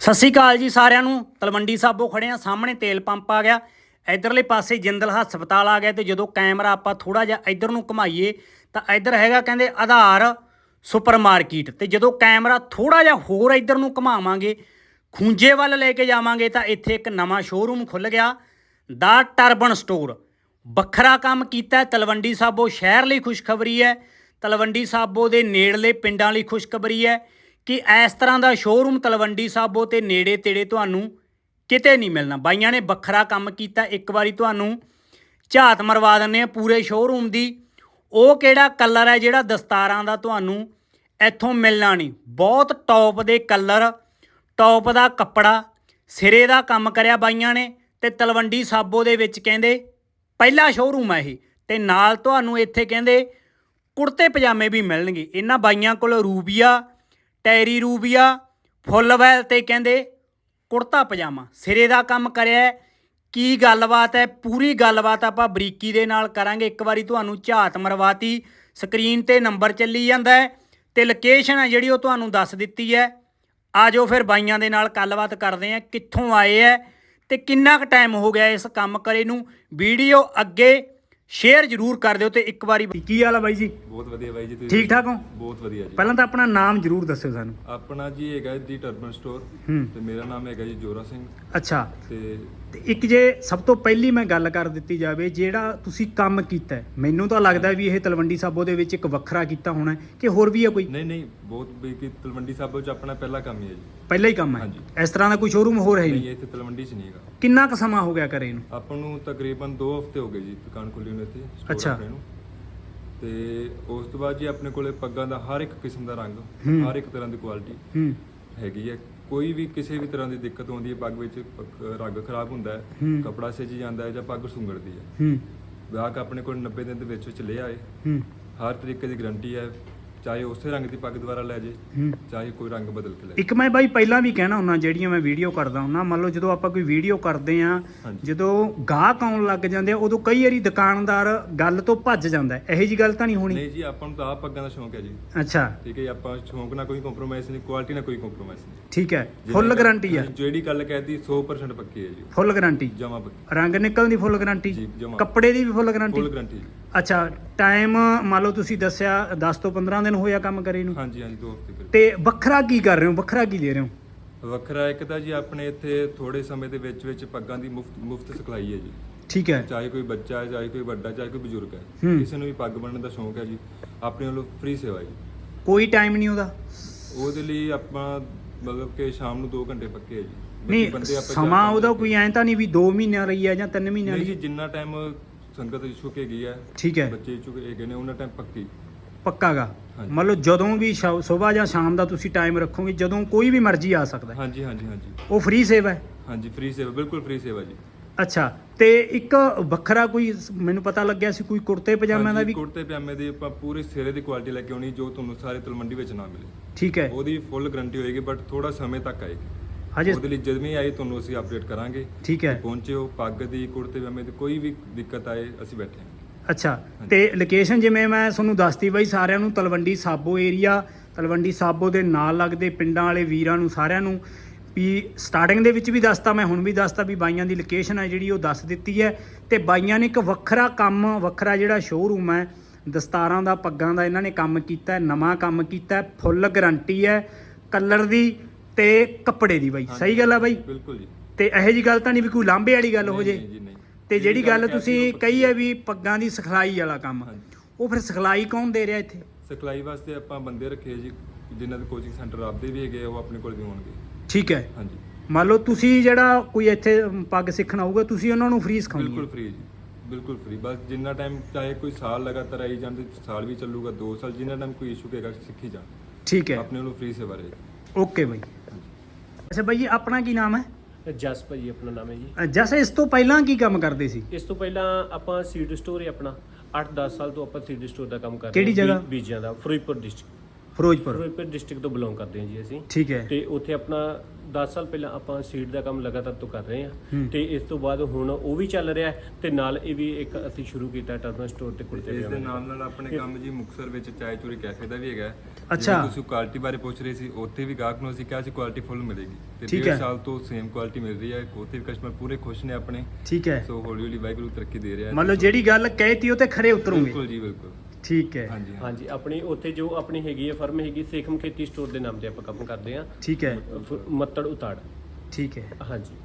ਸਤਿ ਸ਼੍ਰੀ ਅਕਾਲ ਜੀ ਸਾਰਿਆਂ ਨੂੰ। ਤਲਵੰਡੀ ਸਾਬੋ ਖੜੇ ਆ ਸਾਹਮਣੇ ਤੇਲ ਪੰਪ ਆ ਗਿਆ। ਇਧਰਲੇ ਪਾਸੇ ਜਿੰਦਲ ਹਸਪਤਾਲ ਆ ਗਿਆ ਤੇ ਜਦੋਂ ਕੈਮਰਾ ਆਪਾਂ ਥੋੜਾ ਜਿਹਾ ਇਧਰ ਨੂੰ ਘੁਮਾਈਏ ਤਾਂ ਇਧਰ ਹੈਗਾ ਕਹਿੰਦੇ ਆਧਾਰ ਸੁਪਰ ਮਾਰਕੀਟ ਤੇ ਜਦੋਂ ਕੈਮਰਾ ਥੋੜਾ ਜਿਹਾ ਹੋਰ ਇਧਰ ਨੂੰ ਘੁਮਾਵਾਂਗੇ ਖੂੰਜੇ ਵੱਲ ਲੈ ਕੇ ਜਾਵਾਂਗੇ ਤਾਂ ਇੱਥੇ ਇੱਕ ਨਵਾਂ ਸ਼ੋਰੂਮ ਖੁੱਲ ਗਿਆ। ਦਾ ਟਰਬਨ ਸਟੋਰ। ਵੱਖਰਾ ਕੰਮ ਕੀਤਾ ਤਲਵੰਡੀ ਸਾਬੋ ਸ਼ਹਿਰ ਲਈ ਖੁਸ਼ਖਬਰੀ ਹੈ। ਤਲਵੰਡੀ ਸਾਬੋ ਦੇ ਨੇੜਲੇ ਪਿੰਡਾਂ ਲਈ ਖੁਸ਼ਖਬਰੀ ਹੈ। ਕਿ ਇਸ ਤਰ੍ਹਾਂ ਦਾ ਸ਼ੋਰੂਮ ਤਲਵੰਡੀ ਸਾਬੋ ਤੇ ਨੇੜੇ ਤੇੜੇ ਤੁਹਾਨੂੰ ਕਿਤੇ ਨਹੀਂ ਮਿਲਣਾ। ਬਾਈਆਂ ਨੇ ਵੱਖਰਾ ਕੰਮ ਕੀਤਾ। ਇੱਕ ਵਾਰੀ ਤੁਹਾਨੂੰ ਝਾਤ ਮਰਵਾ ਦਿੰਨੇ ਆ ਪੂਰੇ ਸ਼ੋਰੂਮ ਦੀ। ਉਹ ਕਿਹੜਾ ਕਲਰ ਹੈ ਜਿਹੜਾ ਦਸਤਾਰਾਂ ਦਾ ਤੁਹਾਨੂੰ ਇੱਥੋਂ ਮਿਲਣਾ ਨਹੀਂ। ਬਹੁਤ ਟੌਪ ਦੇ ਕਲਰ ਟੌਪ ਦਾ ਕੱਪੜਾ, ਸਿਰੇ ਦਾ ਕੰਮ ਕਰਿਆ ਬਾਈਆਂ ਨੇ ਤੇ ਤਲਵੰਡੀ ਸਾਬੋ ਦੇ ਵਿੱਚ ਕਹਿੰਦੇ ਪਹਿਲਾ ਸ਼ੋਰੂਮ ਹੈ ਇਹ ਤੇ ਨਾਲ ਤੁਹਾਨੂੰ ਇੱਥੇ ਕਹਿੰਦੇ ਕੁੜਤੇ ਪਜਾਮੇ ਵੀ ਮਿਲਣਗੇ। ਇਹਨਾਂ ਬਾਈਆਂ ਕੋਲ ਰੂਬੀਆ ਟੈਰੀ ਰੂਬੀਆ ਫੁੱਲ ਫੁੱਲਵੈਲ ਤੇ ਕਹਿੰਦੇ, ਕੁੜਤਾ ਪਜਾਮਾ। ਸਿਰੇ ਦਾ ਕੰਮ ਕਰਿਆ ਕੀ ਗੱਲਬਾਤ ਹੈ? ਪੂਰੀ ਗੱਲਬਾਤ ਆਪਾਂ ਬਰੀਕੀ ਦੇ ਨਾਲ ਕਰਾਂਗੇ। ਇੱਕ ਵਾਰੀ ਤੁਹਾਨੂੰ ਝਾਤ ਮਰਵਾਤੀ। ਸਕਰੀਨ ਤੇ ਨੰਬਰ ਚੱਲੀ ਜਾਂਦਾ ਹੈ ਤੇ ਲੋਕੇਸ਼ਨ ਹੈ ਜਿਹੜੀ ਉਹ ਤੁਹਾਨੂੰ ਦੱਸ ਦਿੱਤੀ ਹੈ। ਆਜੋ ਫਿਰ ਬਾਈਆਂ ਦੇ ਨਾਲ ਗੱਲਬਾਤ ਕਰਦੇ ਆ ਕਿੱਥੋਂ ਆਏ ਹੈ ਤੇ ਕਿੰਨਾ ਕੁ ਟਾਈਮ ਹੋ ਗਿਆ ਇਸ ਕੰਮ ਕਰੇ ਨੂੰ। ਵੀਡੀਓ ਅੱਗੇ ਸ਼ੇਅਰ ਜ਼ਰੂਰ ਕਰ ਦਿਓ ਤੇ ਇੱਕ ਵਾਰੀ ਕੀ ਹਾਲ ਹੈ ਬਾਈ ਜੀ? ਬਹੁਤ ਵਧੀਆ ਬਾਈ ਜੀ ਤੁਸੀਂ ਠੀਕ ਠਾਕ ਹੋ? ਬਹੁਤ ਵਧੀਆ ਜੀ। ਪਹਿਲਾਂ ਤਾਂ ਆਪਣਾ ਨਾਮ ਜ਼ਰੂਰ ਦੱਸਿਓ ਸਾਨੂੰ। ਆਪਣਾ ਜੀ ਹੈਗਾ ਦੀ ਟਰਬਨ ਸਟੋਰ ਤੇ ਮੇਰਾ ਨਾਮ ਹੈਗਾ ਜੀ ਜੋਰਾ ਸਿੰਘ। ਅੱਛਾ। ਤੇ ਤੇ ਇੱਕ ਜੇ ਸਭ ਤੋਂ ਪਹਿਲੀ ਮੈਂ ਗੱਲ ਕਰ ਦਿੱਤੀ ਜਾਵੇ ਜਿਹੜਾ ਤੁਸੀਂ ਕੰਮ ਕੀਤਾ ਮੈਨੂੰ ਤਾਂ ਲੱਗਦਾ ਵੀ ਇਹ ਤਲਵੰਡੀ ਸਾਬੋ ਦੇ ਵਿੱਚ ਇੱਕ ਵੱਖਰਾ ਕੀਤਾ ਹੋਣਾ ਕਿ ਹੋਰ ਵੀ ਹੈ ਕੋਈ? ਨਹੀਂ ਨਹੀਂ ਬਹੁਤ ਵੀ ਕਿ ਤਲਵੰਡੀ ਸਾਬੋ ਚ ਆਪਣਾ ਪਹਿਲਾ ਕੰਮ ਹੀ ਹੈ ਜੀ। ਪਹਿਲਾ ਹੀ ਕੰਮ ਹੈ? ਹਾਂਜੀ। ਇਸ ਤਰ੍ਹਾਂ ਦਾ ਕੋਈ ਸ਼ੋਰੂਮ ਹੋਰ ਹੈ ਨਹੀਂ ਨਹੀਂ? ਇੱਥੇ ਤਲਵੰਡੀ ਚ ਨਹੀਂ ਹੈਗਾ। ਕਿੰਨਾ ਕੁ ਸਮਾਂ ਹੋ ਗਿਆ ਕਰੇ ਨੂੰ? ਆਪਾਂ ਨੂੰ ਤਕਰੀਬਨ 2 ਹਫ਼ਤੇ ਹੋ ਗਏ ਜੀ ਦੁਕਾਨ ਖੁੱਲੀ ਨੂੰ ਇੱਥੇ store ਅੱਛਾ। ਆਪਣੇ ਨੂੰ। ਤੇ ਉਸ ਤੋਂ ਬਾਅਦ ਜੀ ਆਪਣੇ ਕੋਲੇ ਪੱਗਾਂ ਦਾ ਹਰ ਇੱਕ ਕਿਸਮ ਦਾ ਰੰਗ। ਹਰ ਇੱਕ ਤਰ੍ਹਾਂ ਦੀ ਕੁਆਲਿਟੀ ਹੂੰ। ਹੈਗੀ ਹੈ। ਕੋਈ ਵੀ ਕਿਸੇ ਵੀ ਤਰ੍ਹਾਂ ਦੀ ਦਿੱਕਤ ਆਉਂਦੀ ਹੈ ਪੱਗ ਵਿੱਚ ਪੱਗ- ਰੰਗ ਖਰਾਬ ਹੁੰਦਾ ਹੈ। ਕਪੜਾ ਸਿੱਜ ਜਾਂਦਾ ਹੈ ਜਾਂ ਪੱਗ ਸੁੰਗੜਦੀ ਹੈ। ਹੂੰ। ਗਾਹਕ ਆਪਣੇ ਕੋਲ 90 ਦਿਨ ਦੇ ਵਿੱਚ ਵਿੱਚ ਲੈ ਆਏ। ਹੂੰ। ਹਰ ਤਰੀਕੇ ਦੀ ਗਾਰੰਟੀ ਹੈ ਚਾਹੇ ਉਸੇ ਰੰਗ ਦੀ ਪੱਗ ਦੁਬਾਰਾ ਲੈ ਜੇ ਚਾਹੇ ਕੋਈ ਰੰਗ ਬਦਲ ਕੇ ਲੈ ਇੱਕ ਮੈਂ ਬਾਈ ਪਹਿਲਾਂ ਵੀ ਕਹਿਣਾ ਹੁੰਨਾ ਜਿਹੜੀਆਂ ਮੈਂ ਵੀਡੀਓ ਕਰਦਾ ਹੁੰਨਾ ਮੰਨ ਲਓ ਜਦੋਂ ਆਪਾਂ ਕੋਈ ਵੀਡੀਓ ਕਰਦੇ ਆ। ਜਦੋਂ ਗਾਹਕ ਆਉਣ ਲੱਗ ਜਾਂਦੇ ਆ ਉਦੋਂ ਕਈ ਵਾਰੀ ਦੁਕਾਨਦਾਰ ਗੱਲ ਤੋਂ ਭੱਜ ਜਾਂਦਾ ਇਹੋ ਜੀ ਗੱਲ ਤਾਂ ਨਹੀਂ ਹੋਣੀ? ਨਹੀਂ ਜੀ ਆਪਾਂ ਨੂੰ ਤਾਂ ਆਪ ਪੱਗਾਂ ਦਾ ਸ਼ੌਂਕ ਹੈ ਜੀ। ਅੱਛਾ। ਠੀਕ ਹੈ ਆਪਾਂ ਸ਼ੌਂਕ ਨਾਲ ਕੋਈ ਕੰਪਰੋਮਾਈਜ਼ ਨਹੀਂ ਕੁਆਲਿਟੀ ਨਾਲ ਕੋਈ ਕੰਪਰੋਮਾਈਜ਼ ਨਹੀਂ। ਠੀਕ ਹੈ ਫੁੱਲ ਗਾਰੰਟੀ ਹੈ। ਜਿਹੜੀ ਗੱਲ ਕਹਿਤੀ 100% ਪੱਕੀ ਹੈ ਜੀ। ਫੁੱਲ ਗਾਰੰਟੀ ਜਮਾ ਪੱਕੀ। ਰੰਗ ਨਿਕਲਣ ਦੀ ਫੁੱਲ ਗਾਰੰਟੀ। ਕੱਪੜੇ ਦੀ ਵੀ ਫੁੱਲ ਗਾਰੰਟੀ ਫੁੱਲ ਗਾਰੰਟੀ ਜੀ। ਅੱਛਾ ਟਾਈਮ ਮੰਨ ਲਓ ਤੁਸੀਂ ਦੱਸਿਆ 10 ਤੋਂ 15 ਦਿਨ ਹੋਇਆ ਕੰਮ ਕਰੇ ਨੂੰ। ਹਾਂਜੀ ਹਾਂਜੀ ਦੋ ਹਫ਼ਤੇ ਕਰੀਬ। ਤੇ ਵੱਖਰਾ ਕੀ ਕਰ ਰਹੇ ਹੋ? ਵੱਖਰਾ ਕੀ ਦੇ ਰਹੇ ਹੋ? ਵੱਖਰਾ ਇੱਕ ਤਾਂ ਜੀ ਆਪਣੇ ਇੱਥੇ ਥੋੜੇ ਸਮੇਂ ਦੇ ਵਿੱਚ ਵਿੱਚ ਪੱਗਾਂ ਦੀ ਮੁਫਤ ਮੁਫਤ ਸਿਖਲਾਈ ਹੈ ਜੀ। ਠੀਕ ਹੈ। ਚਾਹੇ ਕੋਈ ਬੱਚਾ ਹੈ ਚਾਹੇ ਕੋਈ ਵੱਡਾ ਚਾਹੇ ਕੋਈ ਬਜ਼ੁਰਗ ਹੈ। ਹੂੰ। ਕਿਸੇ ਨੂੰ ਵੀ ਪੱਗ ਬੰਨਣ ਦਾ ਸ਼ੌਂਕ ਹੈ ਜੀ। ਆਪਣੇ ਵੱਲੋਂ ਫ੍ਰੀ ਸੇਵਾ ਜੀ। ਕੋਈ ਟਾਈਮ ਨਹੀਂ ਉਹਦਾ। ਉਹਦੇ ਲਈ ਆਪਾਂ ਮਤਲਬ ਕਿ ਸ਼ਾਮ ਨੂੰ 2 ਘੰਟੇ ਪੱਕੇ ਹੈ ਜੀ। ਬਾਕੀ ਨਹੀਂ ਬੰਦੇ ਆਪਾਂ ਸਮਾਂ ਚਾਰ ਉਹਦਾ ਪੰਜ ਕੋਈ ਐਂ ਤਾਂ ਨਹੀਂ ਵੀ 2 ਮਹੀਨਿਆਂ ਰਹੀ ਹੈ ਜਾਂ 3 ਮਹੀਨਿਆਂ ਨਹੀਂ ਜੀ ਦੀ ਜਿੰਨਾ ਟਾਈਮ ਸੰਗਤ ਝੁਕੇ ਗਈ ਹੈ। ਠੀਕ ਹੈ। ਬੱਚੇ ਝੁਕੇ ਹੈਗੇ ਨੇ ਉਹਨਾਂ ਟਾਈਮ ਪੱਕੀ। ਪੱਕਾਗਾ। ਹਾਂਜੀ। ਮੰਨ ਲਓ ਜਦੋਂ ਵੀ ਸਵੇਰ ਜਾਂ ਸ਼ਾਮ ਦਾ ਤੁਸੀਂ ਟਾਈਮ ਰੱਖੋਗੇ ਜਦੋਂ ਕੋਈ ਵੀ ਮਰਜ਼ੀ ਆ ਸਕਦਾ ਹੈ। ਹਾਂਜੀ ਹਾਂਜੀ ਹਾਂਜੀ। ਉਹ ਫ੍ਰੀ ਸੇਵਾ ਹੈ? ਹਾਂਜੀ ਫ੍ਰੀ ਸੇਵਾ ਬਿਲਕੁਲ ਫ੍ਰੀ ਸੇਵਾ ਜੀ। ਅੱਛਾ ਤੇ ਇੱਕ ਵੱਖਰਾ ਕੋਈ ਸ- ਮੈਨੂੰ ਪਤਾ ਲੱਗਿਆ ਸੀ ਕੋਈ ਕੁੜਤੇ ਪਜਾਮਿਆਂ ਦਾ ਹਾਂਜੀ, ਵੀ ਕੁੜਤੇ ਪਜਾਮੇ ਦੀ ਆਪਾਂ ਪੂਰੇ ਸਿਰੇ ਦੀ ਕੁਆਲਿਟੀ ਲੈ ਕੇ ਆਉਣੀ ਜੋ ਤੁਹਾਨੂੰ ਸਾਰੇ ਤਲਮੰਡੀ ਵਿੱਚ ਨਾ ਮਿਲੇ। ਠੀਕ ਹੈ। ਉਹਦੀ ਫੁੱਲ ਗਾਰੰਟੀ ਹੋਏਗੀ ਬਟ ਥੋੜਾ ਸਮੇਂ ਤੱਕ ਆਏਗੀ। ਹਜੇ। ਉਹਦੇ ਲਈ ਜਦ ਵੀ ਆਈ ਤੁਹਾਨੂੰ ਅਸੀਂ ਅਪਡੇਟ ਕਰਾਂਗੇ। ਠੀਕ ਹੈ। ਪਹੁੰਚੇ ਹੋ ਪੱਗ ਦੀ ਕੁੜਤੇ ਪਜਾਮੇ ਦੀ ਕੋਈ ਵੀ ਦਿੱਕਤ ਆਏ ਅਸੀਂ ਬੈਠੇ ਹਾਂ। ਅੱਛਾ ਤੇ ਲੋਕੇਸ਼ਨ ਜਿਵੇਂ ਮੈਂ ਤੁਹਾਨੂੰ ਦੱਸਤੀ ਬਾਈ ਸਾਰਿਆਂ ਨੂੰ ਤਲਵੰਡੀ ਸਾਬੋ ਏਰੀਆ ਤਲਵੰਡੀ ਸਾਬੋ ਦੇ ਨਾਲ ਲੱਗਦੇ ਪਿੰਡਾਂ ਵਾਲੇ ਵੀਰਾਂ ਨੂੰ ਸਾਰਿਆਂ ਨੂੰ ਵੀ ਸਟਾਰਟਿੰਗ ਦੇ ਵਿੱਚ ਵੀ ਦੱਸਤਾ ਮੈਂ ਹੁਣ ਵੀ ਦੱਸਤਾ ਵੀ ਬਾਈਆਂ ਦੀ ਲੋਕੇਸ਼ਨ ਹੈ ਜਿਹੜੀ ਉਹ ਦੱਸ ਦਿੱਤੀ ਹੈ। ਤੇ ਬਾਈਆਂ ਨੇ ਇੱਕ ਵੱਖਰਾ ਕੰਮ ਵੱਖਰਾ ਜਿਹੜਾ ਸ਼ੋਰੂਮ ਹੈ ਦਸਤਾਰਾਂ ਦਾ ਪੱਗਾਂ ਦਾ ਇਹਨਾਂ ਨੇ ਕੰਮ ਕੀਤਾ ਨਵਾਂ ਕੰਮ ਕੀਤਾ ਫੁੱਲ ਗਾਰੰਟੀ ਹੈ। ਕਲਰ ਦੀ ਤੇ ਕੱਪੜੇ ਦੀ ਬਾਈ। ਸਹੀ ਗੱਲ ਹੈ ਬਾਈ। ਬਿਲਕੁਲ ਜੀ। ਤੇ ਇਹੋ ਜੀ ਗੱਲ ਤਾਂ ਨਹੀਂ ਵੀ ਕੋਈ ਲਾਂਭੇ ਵਾਲੀ ਗੱਲ ਹੋ ਜੇ। ਨਹੀਂ ਜੀ, ਨਹੀਂ। ਤੇ ਜਿਹੜੀ ਗੱਲ ਤੁਸੀਂ ਕਹੀ ਹੈ ਵੀ ਪੱਗਾਂ ਦੀ ਸਿਖਲਾਈ ਵਾਲਾ ਕੰਮ ਹਾਂਜੀ। ਉਹ ਫਿਰ ਸਿਖਲਾਈ ਕੌਣ ਦੇ ਰਿਹਾ ਇੱਥੇ? ਸਿਖਲਾਈ ਵਾਸਤੇ ਆਪਾਂ ਬੰਦੇ ਰੱਖੇ ਜੀ ਜਿਨ੍ਹਾਂ ਦੇ ਕੋਚਿੰਗ ਸੈਂਟਰ ਆਪਦੇ ਵੀ ਹੈਗੇ ਆ, ਉਹ ਆਪਣੇ ਕੋਲ ਵੀ ਹੋਣਗੇ। ਠੀਕ ਹੈ। ਹਾਂਜੀ। ਮੰਨ ਲਓ ਤੁਸੀਂ ਜਿਹੜਾ ਕੋਈ ਇੱਥੇ ਪੱਗ ਸਿੱਖਣ ਆਊਗਾ ਤੁਸੀਂ ਉਹਨਾਂ ਨੂੰ ਫ੍ਰੀ ਸਿਖਾਉਣੀ ਬਿਲਕੁਲ ਫ੍ਰੀ ਜੀ ਬਿਲਕੁਲ ਫ੍ਰੀ ਬਸ ਜਿੰਨਾ ਟਾਈਮ ਚਾਹੇ ਕੋਈ ਸਾਲ ਲਗਾਤਾਰ ਆਈ ਜਾਂਦੇ ਸਾਲ ਵੀ ਚੱਲੂਗਾ 2 ਸਾਲ ਜਿੰਨਾ ਟਾਈਮ ਕੋਈ ਇਸ਼ੂ ਹੈਗਾ ਸਿੱਖੀ ਜਾ ਠੀਕ ਹੈ। ਆਪਣੇ ਵੱਲੋਂ ਫ੍ਰੀ ਸੇਵਾ ਰਹੇਗੀ। ਓਕੇ ਬਾਈ। ਅੱਛਾ ਬਾਈ ਜੀ ਆਪਣਾ ਕੀ ਨਾਮ ਹੈ? ਜਸ ਭਾਜੀ ਆਪਣਾ ਨਾਮ ਹੈ ਜੀ। ਜਸ ਇਸ ਤੋਂ ਪਹਿਲਾਂ ਕੀ ਕੰਮ ਕਰਦੇ ਸੀ? ਇਸ ਤੋਂ ਪਹਿਲਾਂ ਆਪਾਂ ਸੀਡ ਸਟੋਰ ਹੈ ਆਪਣਾ 8-10 ਸਾਲ ਤੋਂ ਆਪਾਂ ਸੀਡ ਸਟੋਰ ਦਾ ਕੰਮ ਕਰ ਰਹੇ ਕਿਹੜੀ ਹਾਂ, ਜਗ੍ਹਾ? ਬੀ- ਬੀਜਾਂ ਦਾ ਫਿਰੋਜ਼ਪੁਰ ਡਿਸਟ੍ਰਿਕਟ। ਫਿਰੋਜ਼ਪੁਰ। ਫਿਰੋਜ਼ਪੁਰ ਡਿਸਟ੍ਰਿਕਟ ਤੋਂ ਬਿਲੋਂਗ ਕਰਦੇ ਹਾਂ ਜੀ ਅਸੀਂ। ਠੀਕ ਹੈ। ਤੇ ਉੱਥੇ ਆਪਣਾ 10 ਸਾਲ ਪਹਿਲਾਂ ਆਪਾਂ ਸੀਡ ਦਾ ਕੰਮ ਲਗਾਤਾਰ ਤੋਂ ਕਰ ਰਹੇ ਹੂੰ। ਤੇ ਇਸ ਤੋਂ ਬਾਅਦ ਹੁਣ ਉਹ ਵੀ ਚੱਲ ਰਿਹਾ ਹੈ ਤੇ ਨਾਲ ਇਹ ਵੀ ਇੱਕ ਅਸੀਂ ਸ਼ੁਰੂ ਕੀਤਾ ਟਰਬਨ ਸਟੋਰ ਤੇ ਕੁੜਤੇ ਇਸ ਦੇ ਪਜਾਮੇ। ਨਾਲ ਨਾਲ ਆਪਣੇ ਕੰਮ ਜੀ ਮੁਕਸਰ ਵਿੱਚ ਚਾय ਚੂਰੀ ਕੈਫੇ ਦਾ ਵੀ ਹੈਗਾ। ਹੈ। ਅੱਛਾ। ਜਿਵੇਂ ਤੁਸੀਂ ਕੁਆਲਿਟੀ ਬਾਰੇ ਪੁੱਛ ਰਹੇ ਸੀ ਉੱਥੇ ਵੀ ਗਾਹਕ ਨੂੰ ਅਸੀਂ ਕਿਹਾ ਸੀ ਕੁਆਲਿਟੀ ਫੁੱਲ ਮਿਲੇਗੀ। ਤੇ ਠੀਕ। ਸਾਲ ਤੋਂ ਸੇਮ ਕੁਆਲਿਟੀ ਮਿਲ ਰਹੀ ਹੈ। ਉੱਥੇ ਵੀ ਕਸਟਮਰ ਪੂਰੇ ਖੁਸ਼ ਨੇ ਆਪਣੇ। ਠੀਕ ਹੈ। ਸੋ ਹੌਲੀ ਹੌਲੀ ਵਾਹਿਗੁਰੂ ਤਰੱਕੀ ਦੇ ਰਿਹਾ ਹੈ। ਮੰਨ ਲਓ ਜਿਹੜੀ ਗੱਲ ਕਹਿਤੀ ਉਹ ਤੇ ਖਰੇ ਉਤਰੋਗੇ। ਬਿਲਕੁਲ ਜੀ ਬਿਲਕੁਲ। ਠੀਕ ਹੈ। ਹਾਂਜੀ ਹਾਂ ਹਾਂਜੀ ਆਪਣੀ ਉੱਥੇ ਜੋ ਆਪਣੀ ਹੈਗੀ ਹੈ ਫਰਮ ਹੈਗੀ ਸੇਖਮ ਖੇਤੀ ਸਟੋਰ ਦੇ ਨਾਮ ਤੇ ਆਪਾਂ ਕੰਮ ਕਰਦੇ ਹਾਂ। ਠੀਕ ਹੈ। ਮੱਤੜ ਉਤਾੜ। ਠੀਕ ਹੈ। ਹਾਂਜੀ।